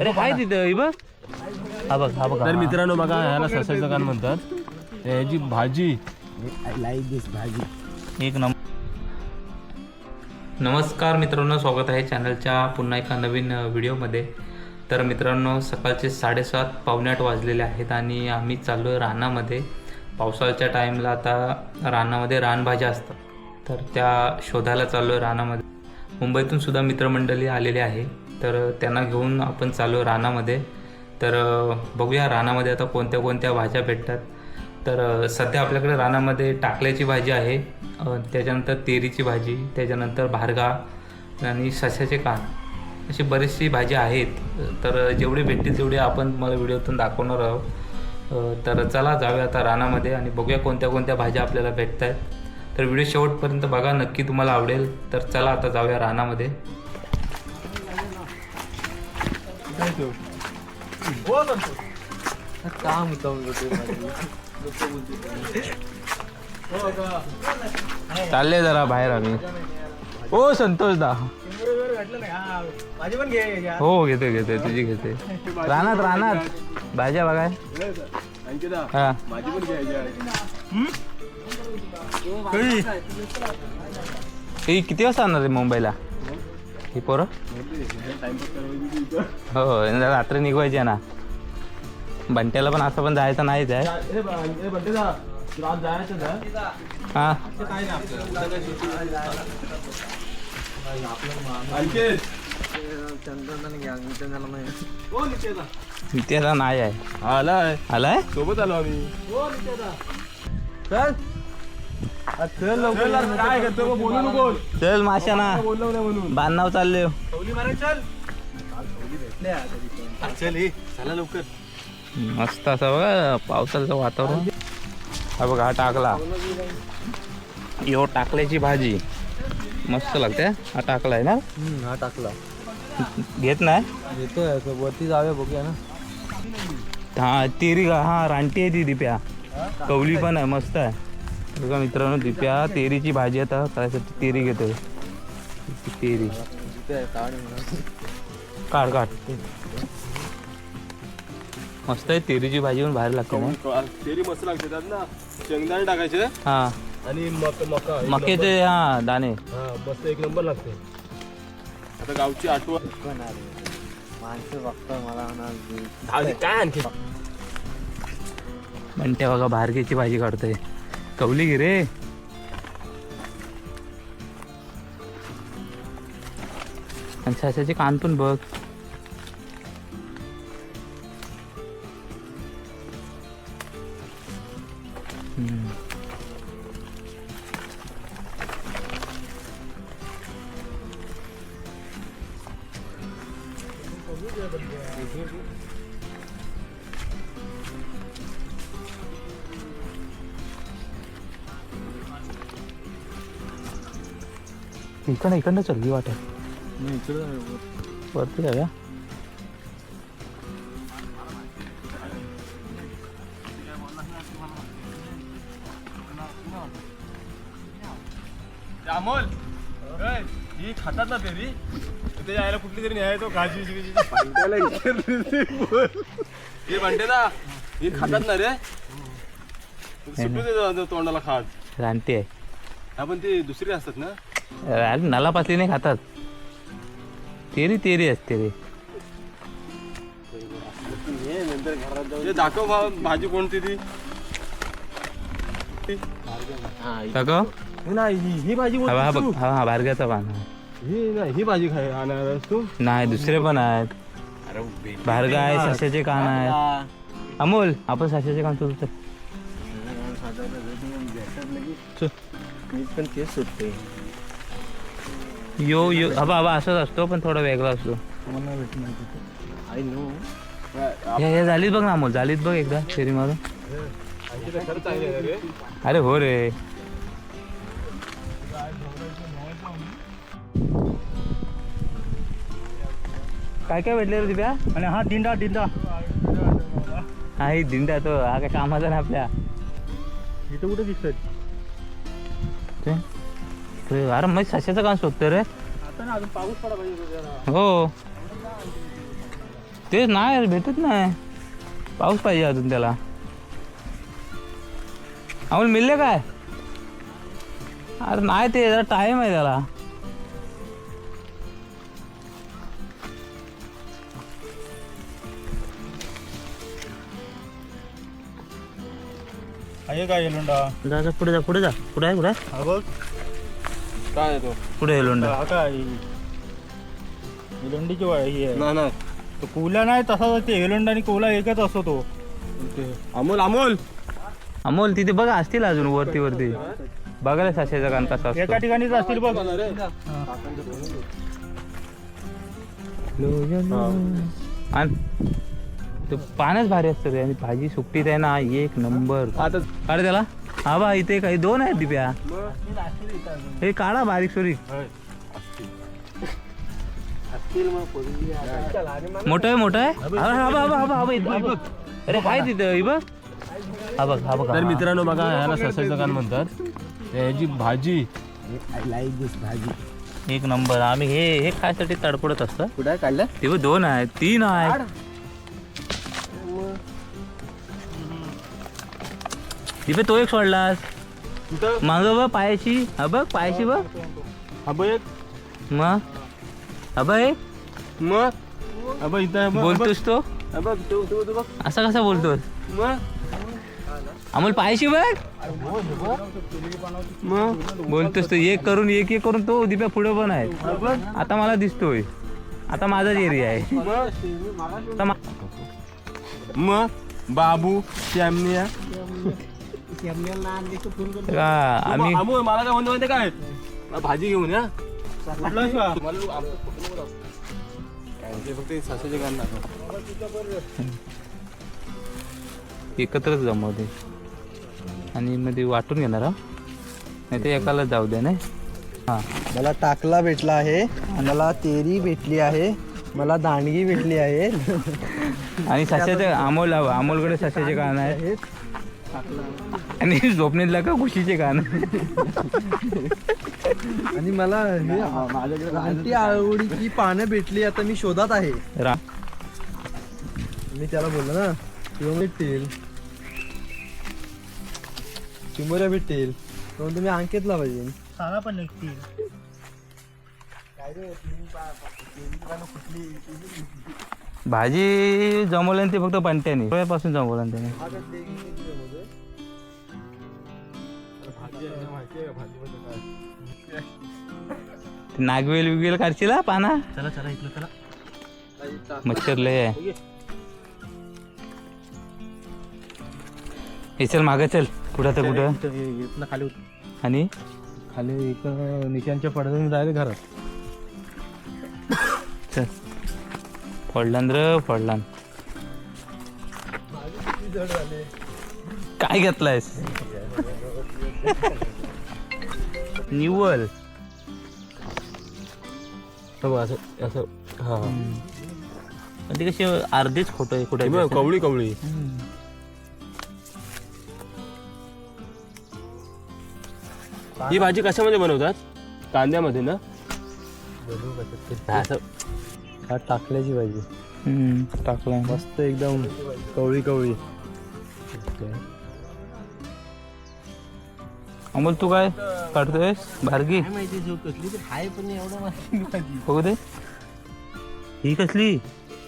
अरे हाय तिथं ही बघ. हा बघ हा बघ. तर मित्रांनो बघा ह्याला ससाचं कान म्हणतात. याची भाजी. एक नंबर नमस्कार मित्रांनो स्वागत आहे चॅनलच्या पुन्हा एका नवीन व्हिडिओमध्ये. तर मित्रांनो सकाळचे साडेसात पावणे आठ वाजलेले आहेत आणि आम्ही चाललो आहे रानामध्ये. पावसाळ्याच्या टाईमला आता रानामध्ये रानभाज्या असतात. तर त्या शोधायला चाललो आहे रानामध्ये. मुंबईतून सुद्धा मित्रमंडळी आलेले आहे. तर त्यांना घेऊन आपण चालू रानामध्ये. तर बघूया रानामध्ये आता कोणत्या कोणत्या भाज्या भेटतात. तर सध्या आपल्याकडे रानामध्ये टाकल्याची भाजी आहे. त्याच्यानंतर तेरीची भाजी त्याच्यानंतर भारगा आणि सस्याचे कान अशी बरीचशी भाजी आहेत. तर जेवढी भेटतील तेवढी आपण मला व्हिडिओतून दाखवणार आहोत. तर चला जाऊया आता रानामध्ये आणि बघूया कोणत्या कोणत्या भाज्या आपल्याला भेटत आहेत तर व्हिडिओ शेवटपर्यंत बघा नक्की तुम्हाला आवडेल. तर चला आता जाऊया रानामध्ये. चालले जरा बाहेर आम्ही. हो संतोष दा. हो घेते घेते तुझी घेते. रानात रानात. भाज्या बघाय. हा. पण घ्यायची ही किती वाजता आणणार आहे मुंबईला? ही पोरं? हो रात्री निघवायची ना. बंट्याला पण असं पण जायचं नाहीच आहे जायचं ना? हा? नित्याला नाही आहे? आलाय. आलाय? सोबत आलो आम्ही. चल चल लवकर काय करतो मग बोलू नको चल माशा ना बोललो नाही म्हणून. बांधव चालले. चल. चल चला लवकर. मस्त असं बघा पावसाचं वातावरण. हा बघा हा टाकला. यो टाकल्याची भाजी. मस्त लागते हा. टाकला आहे ना? हा टाकला. घेत नाही? येतोय वरती जाऊया बघूया ना. हा तेरी का? हा रानटी आहे ती दिप्या. कवली पण आहे मस्त आहे. बघा मित्रांनो दिप्या तेरीची भाजी आता करायसाठी तेरी घेतोय. तेरी. काढ काढ. मस्त आहे तेरीची भाजी पण बाहेर लागते ना. तेरी मस्त लागते त्यात ना शेंगदाणे टाकायचे. हा. आणि मक मका एक मक्याचे हा दाणे. नंबर. हा मस्त एक नंबर लागते. आता गावची आठवण. भाजी काय आणखी? म्हणते बघा भारगेची भाजी काढतोय. कवली घे रे आणि सशाचे कान पण बघ इकडनं इकडनं चलली वाटत वरती जाऊया. अमोल? ही खातात ना तेरी ते यायला कुठली तरी न्याय तो गाजी हे म्हणते ना ही खातात ना रे. सुटू दे तोंडाला खात रानटी आहे. आपण ती दुसरी असतात ना? अरे नला पासली नाही खातात तेरी तेरी असते रे ते दाखव भा- भाजी कोणती ती नाही ही ही भाजी हा हा कोणती हा हा भारगाचा पान ही नाही ही भाजी खाय आणणार तू नाही दुसरे पण आहेत भारगा आहे सशाचे कान आहेत अमोल आपण सशाचे कान सुरू पण तेच सुटते यो यो. हबा हबा असंच असतो पण थोडा वेगळा असतो. I know. हे झालीत बघ ना अमोल झालीत बघ एकदा फेरी मारून. अरे हो रे. काय काय भेटले रे दिव्या? आणि हा दिंडा दिंडा. हा ही दिंडा तो. हा काय कामाचा ना आपल्या. इथं कुठे दिसत ते- अरे मग सशाचं काम शोधतोय रे आता ना अजून पाऊस पडा पाहिजे जरा. हो तेच नाही यार, भेटत नाही पाऊस पाहिजे अजून त्याला अमोल मिळले काय अरे नाही ते जरा टाइम आहे त्याला आहे एलोंडा जा जा, पुढे जा पुढे जा पुढे आहे कुठे आहे? हा बघ काय आहे तो पुढे एलोंडा हा. काय एलोंडीची वा- ही आहे? ना ना तो कोला नाही तसाच ते एलोंडा आणि कोला एकच असतो तो. अमोल अमोल! अमोल तिथे बघा असतील अजून वरती वरती. बघायला साशाचा कान कसा एका असतो ठिकाणीच असतील बघ. आण ते पानच भारी असतं रे. आणि भाजी सुकटीत आहे ना एक नंबर. आता काढ त्याला? हा बा इथे काही दोन आहेत दिप्या. हे काढा बारीक सोरी. मोठं आहे मोठं आहे? बा, हा बा, हा बा, हा बा, बा, इथं, बघ. अरे हाय तिथं ही बघ. हा बघ हा बघ तर. मित्रांनो बघा ह्याला ससायचं कान म्हणतात. याची भाजी. एक नंबर. आम्ही हे हे खायसाठी तडपडत असतं. कुठे काढलं? ते बघ, दोन आहेत तीन आहेत. तिथे तो एक सोडलास. कुठं? माग बघ पायाशी. हा बघ पायाशी बघ. बघ एक. मग हा बघ हे, मग इथं आहे बघ, बोलतोस तो? तू तू तू बघ. असा कसा बोलतोस? मग अमोल पायाशी बघ. मग बोलतोस तो एक करून एक एक करून तो दिप्या पुढे पण आहे आता मला दिसतोय. आता माझाच एरिया आहे. आता मा- मग बाबू श्यामनिया. का आम्ही अमोल मला काय म्हणतो माहिती काय? मला भाजी घेऊन या फक्त सासूचे दाखव. एकत्रच जमवते आणि मध्ये वाटून घेणार हा. नाही ते एकाला जाऊ दे नाही? हां. मला टाकला भेटला आहे मला तेरी भेटली आहे मला दांडगी भेटली आहे. आणि सशाचे अमोल अमोलकडे सशाचे कान आहे आणि झोपणीतला का खुशीचे कान आणि मला हे रानटी आवडीची पानं भेटली आता मी शोधात आहे. रा. मी त्याला बोललो ना किंवा भेटतील. चिंबोऱ्या भेटतील. म्हणून तुम्ही अंकेतला पाहिजे सांगा पण नक्की भाजी जमवलं ते फक्त पंट्याने पासून जमवलं त्याने. नागवेल विगवेल काढशील पाना? चला चला इथलं चला. मच्छर लय आहे. हे चल मागं चल. कुठं तर कुठं? खाली. आणि? खाली एक निशांच्या पडद्याने डायरेक्ट घरात. चल. फोडलान र फोडलान काय घेतलायस? निवल हो, असं असं हा पण ते कशी अर्धीच खोटं आहे कुठे बघ, कवळी कवळी. ही भाजी कशामध्ये बनवतात? कांद्यामध्ये ना? असं. हा टाकल्याची पाहिजे टाकलाय. मस्त एकदम कवळी कवळी. अमोल तू काय काढतोयस? भारगी? बघू दे. ही कसली?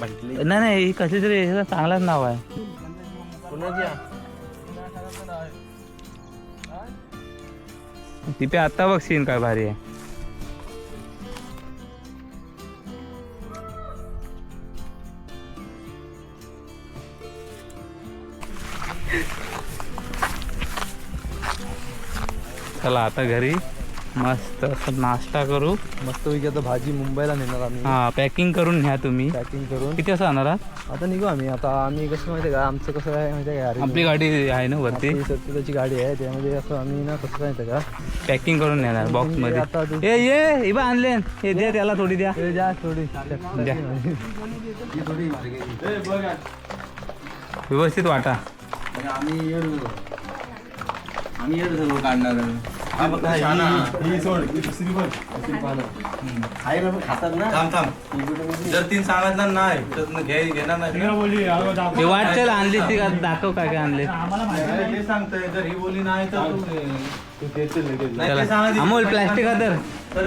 नाही नाही ही कसली तरी ह्याचा चांगलाच नाव आहे. तिथे आता बघ सीन काय भारी आहे. चला आता घरी मस्त असं नाश्ता करू. मस्त पैकी आता भाजी मुंबईला नेणार आम्ही. हा पॅकिंग करून घ्या तुम्ही. पॅकिंग करून. किती वाजता जाणार आहात? आता निघू आम्ही. आता आम्ही कसं माहिती का? आमचं कसं आहे माहिती आहे का? आपली गाडी आहे ना वरती? सत्तरची गाडी आहे. त्यामध्ये असं आम्ही ना कसं माहिती का? पॅकिंग करून नेणार बॉक्समध्ये. आता तू- ए ये इबा आणले. हे द्या त्याला थोडी द्या. ए, जा थोडी. द्या. व्यवस्थित वाटा. आम्ही आम्ही काढणार हा. ही ही थांब थांब. जर तीन सांगितलं नाही तर घे घेणार नाही. आणली ती का? दाखव काय काय आणले? आम्हाला माहिती ते सांगतोय जर ही बोली नाही तर. अमोल प्लास्टिक तर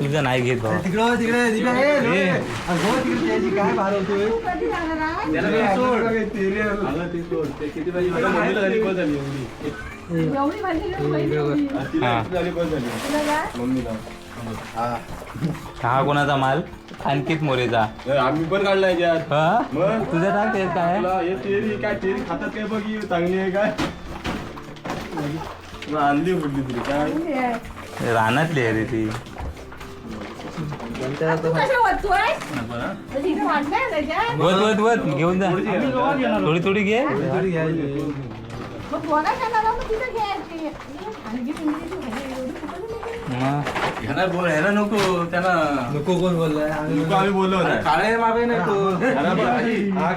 तुझं नाही घेत भाऊ तिकडं तिकडे काय मम्मीला झाली बस झाली एवढी. एवढी भाजी घेऊन बहिणी एवढी. हा, तिला हा. किती झाली बस झाली. तुला काय? मम्मीला. हा. कोणाचा माल आणखीच मोरेचा. ए, आम्ही पण काढला याच्यात हा? मग? तुझं टाक ते काय? तुला हे तेरी काय तेरी खातात काय बघ ही चांगली आहे काय? मग आणली तरी काय. रानातली आहे रे ती. वत वत वत घेऊन जा. थोडी थोडी घे. मग बोला का ना, मग तिथं घ्यायची. आणखी पिंपरीची भाजी एवढी कुठं गेली? मग ह्याला बोल ह्याला नको त्यांना नको कोण बोललाय नको आम्ही बोललो होतो. काळे मागे नाही तो अरे बाबाजी, हा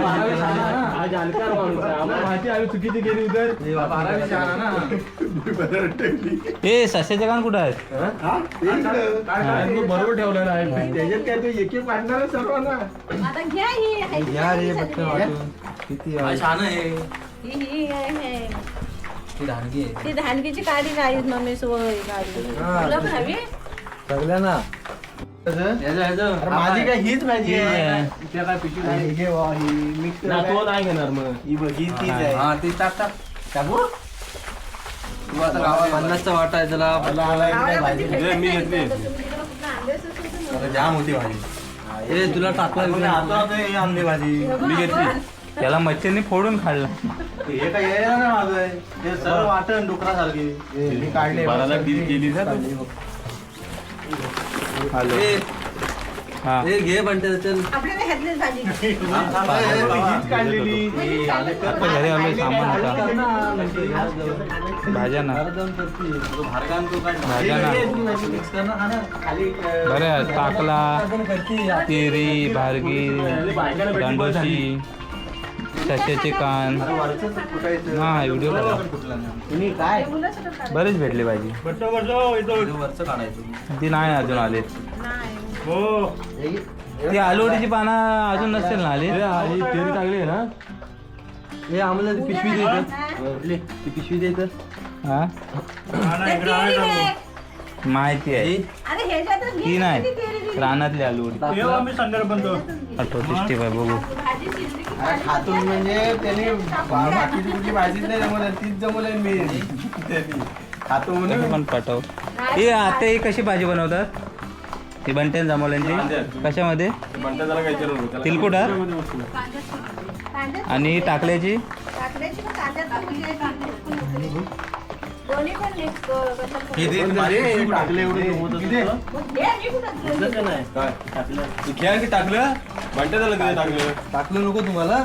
बारावी शहाणा ना. हा। जाणकार माणूस आहे. आम्हाला माहिती आहे, आम्ही चुकीची केली उतर हा। बारावी शहाणा ना ए सश्याचे कान कुठं आहेत काय काय तू बरोबर ठेवलेलं आहे. त्याच्यात काय तू एक एक वाटणार सर्वांना? आता घ्या ही. हाय या रे ती पटकन सगळी. वाटून। किती हा, शहाणा आहे. ही- ही आहे, हे. ती धानगी आहे. ती धानगीची काढी नाही मम्मी सोय काढी हा. तुला अरे माझी काय हीच भाजी आहे. त्या काय पिशवी आणि हे वा, ही mix ना, तो नाही घेणार मग. ही बघ, ही तीच आहे. हा ती टाक टाक. टाकू? तू आता गावात पन्नासचा वाटा आहे त्याला. आवड्यामध्ये घे, मी घेतली. नाही. तुम्ही जाम होती भाजी. ए तुला टाकला मी घेतली. त्याला मच्छरनी फोडून खाल्ला. हे काय यायला ना माझं? हे सर्व वाटण डुकरासारखी. मी काढले बाराला डील केली ना तू. हॅलो. हा ए घे बनते चल. हीच काढलेली. घरी आलोय सामान होता भाज्या ना. भारगान तो भाज्या ना. बरं टाकला. तेरी भारगी दांडोशी. सश्याचे कान. हा व्हिडिओ काय. बरेच भेटले काढायचं. ती नाही अजून आले नाही हो ती आलूवडीची पानं अजून नसेल ना आली ही तेरी चांगली आहे ना? हे आम्हाला ती पिशवी दे. ती पिशवी दे. हा. माहिती आहे. ती नाही. रानातली संध्याकाळपर्यंत आठवतीस ती बाय बघू. भाजी शिजली की अरे भाजी खातो टाकायची. म्हणजे त्याने. बाकीची कुठली भाजीच नाही जमवलं तीच जमवलं मी त्यांनी. खातो म्हणून पण पाठव. हे आता ही कशी भाजी बनवतात? ही बनटेन जमवल्यांची. कशामध्ये? तिलकुटा आणि टाकल्याची? हे दे, हे टाकलं एवढं? काय? टाकलं. की टाकलं? म्हणते तिथे टाकलं? टाकलं नको तुम्हाला.